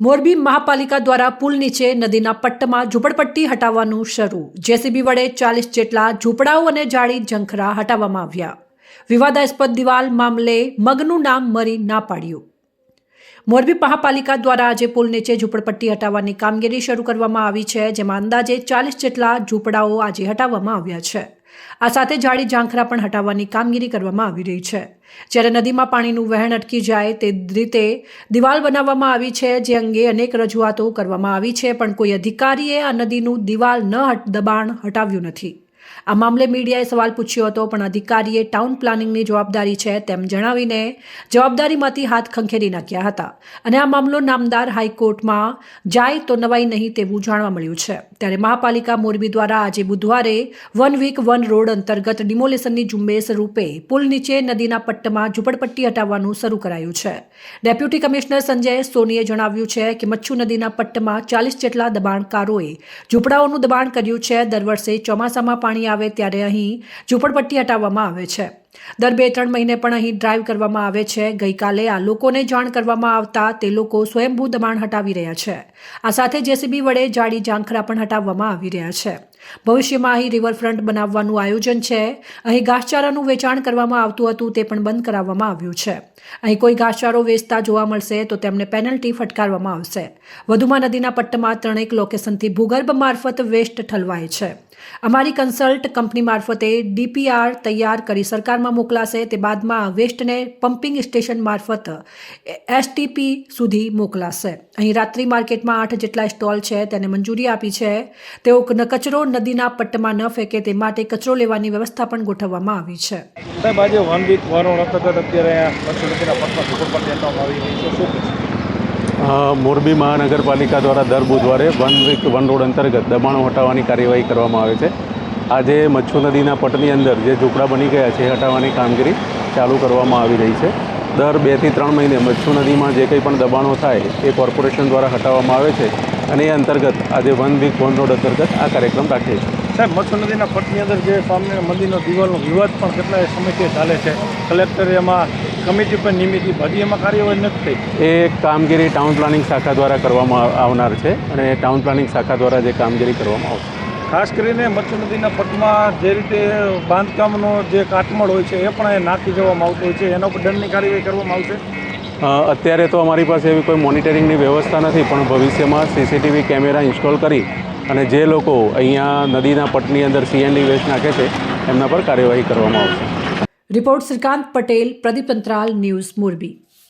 મોરબી મહાપાલિકા દ્વારા પુલ નીચે નદીના પટ્ટમાં ઝૂંપડપટ્ટી હટાવવાનું શરૂ. જેસીબી વડે ચાલીસ જેટલા ઝૂંપડાઓ અને જાળી ઝંખરા હટાવવામાં આવ્યા. વિવાદાસ્પદ દિવાલ મામલે મગનું નામ મરી ના પાડ્યું. મોરબી મહાપાલિકા દ્વારા આજે પુલ નીચે ઝૂંપડપટ્ટી હટાવવાની કામગીરી શરૂ કરવામાં આવી છે, જેમાં અંદાજે ચાલીસ જેટલા ઝૂંપડાઓ આજે હટાવવામાં આવ્યા છે. આ સાથે જાળી ઝાંખરા પણ હટાવવાની કામગીરી કરવામાં આવી રહી છે. જ્યારે નદીમાં પાણીનું વહેણ અટકી જાય તે રીતે દિવાલ બનાવવામાં આવી છે, જે અંગે અનેક રજૂઆતો કરવામાં આવી છે, પણ કોઈ અધિકારીએ આ નદીનું દિવાલ ન દબાણ હટાવ્યું નથી. આ મામલે મીડિયાએ સવાલ પૂછ્યો હતો, પણ અધિકારીએ ટાઉન પ્લાનિંગની જવાબદારી છે તેમ જણાવીને જવાબદારીમાંથી હાથ ખંખેરી નાખ્યા હતા. અને આ મામલો નામદાર હાઈકોર્ટમાં જાય તો નવાઈ નહીં તેવું જાણવા મળ્યું છે. ત્યારે મહાપાલિકા મોરબી દ્વારા આજે બુધવારે વન વીક વન રોડ અંતર્ગત ડિમોલેશનની ઝુંબેશ રૂપે પુલ નીચે નદીના પટ્ટમાં ઝૂંપડપટ્ટી હટાવવાનું શરૂ કરાયું છે. ડેપ્યુટી કમિશનર સંજય સોનીએ જણાવ્યું છે કે મચ્છુ નદીના પટ્ટમાં ચાલીસ જેટલા દબાણકારોએ ઝૂંપડાઓનું દબાણ કર્યું છે. દર વર્ષે ચોમાસામાં પાણી આવે ત્યારે અહીં ઝૂંપડપટ્ટી હટાવવામાં આવે છે. દર બે ત્રણ મહિને પણ અહીં ડ્રાઈવ કરવામાં આવે છે. ગઈકાલે આ લોકોને જાણ કરવામાં આવતા તે લોકો સ્વયંભૂ દબાણ હટાવી રહ્યા છે. આ સાથે જેસીબી વડે જાડી ઝાંખરા પણ હટાવવામાં આવી રહ્યા છે. ભવિષ્યમાં અહીં રિવરફ્રન્ટ બનાવવાનું આયોજન છે. અહીં ઘાસચારાનું વેચાણ કરવામાં આવતું હતું તે પણ બંધ કરાવવામાં આવ્યું છે. અહીં કોઈ ઘાસચારો વેચતા જોવા મળશે તો તેમને પેનલ્ટી ફટકારવામાં આવશે. વધુમાં નદીના પટ્ટમાં ત્રણેક લોકેશનથી ભૂગર્ભ મારફત વેસ્ટ ઠલવાય છે. અમારી કન્સલ્ટ કંપની મારફતે ડીપીઆર તૈયાર કરી સરકારમાં મોકલાશે તે બાદમાં વેસ્ટને પમ્પિંગ સ્ટેશન મારફત એસટીપી સુધી મોકલાશે. અહીં રાત્રિ માર્કેટમાં આઠ જેટલા સ્ટોલ છે તેને મંજૂરી આપી છે. તેઓ કચરો નદીના પટ્ટમાં ન ફેંકે તે માટે કચરો લેવાની વ્યવસ્થા પણ ગોઠવવામાં આવી છે. સાહેબ આજે વન વીક વારો અંતર્ગત અત્યારે અહીંયા પંચવટીના પટમાં ઝુંપડપટ્ટી હટાવવામાં આવી રહી છે. શું મોરબી મહાનગરપાલિકા દ્વારા દર બુધવારે વન વીક વન રોડ અંતર્ગત દબાણો હટાવવાની કાર્યવાહી કરવામાં આવે છે. આજે મચ્છુ નદીના પટની અંદર જે ઝૂંપડા બની ગયા છે એ હટાવવાની કામગીરી ચાલુ કરવામાં આવી રહી છે. દર બેથી ત્રણ મહિને મચ્છુ નદીમાં જે કંઈ પણ દબાણો થાય એ કોર્પોરેશન દ્વારા હટાવવામાં આવે છે અને એ અંતર્ગત આજે વન વીક વન રોડ અંતર્ગત આ કાર્યક્રમ રાખીએ છીએ. સાહેબ મચ્છુ નદીના પટની અંદર જે સ્વામિનારાયણ મંદિરનો દિવાલનો વિવાદ પણ કેટલાય સમયથી ચાલે છે. કલેક્ટરે એમાં કમિટી પર નિયમિત હજી એમાં કાર્યવાહી નથી થઈ. એ કામગીરી ટાઉન પ્લાનિંગ શાખા દ્વારા કરવામાં આવનાર છે અને ટાઉન પ્લાનિંગ શાખા દ્વારા જે કામગીરી કરવામાં આવશે. ખાસ કરીને મચ્છુ નદીના પટમાં જે રીતે બાંધકામનો જે કાટમળ હોય છે એ પણ એ નાખી જવામાં આવતો હોય છે. એના ઉપર દંડની કાર્યવાહી કરવામાં આવશે? અત્યારે તો અમારી પાસે એવી કોઈ મોનિટરિંગની વ્યવસ્થા નથી પણ ભવિષ્યમાં સીસીટીવી કેમેરા ઇન્સ્ટોલ કરી અને જે લોકો અહીંયા નદીના પટની અંદર સીએનડી વેસ્ટ નાખે છે એમના પર કાર્યવાહી કરવામાં આવશે. રિપોર્ટ શ્રીકાંત પટેલ પ્રદીપ અંતરાલ ન્યૂઝ મોરબી.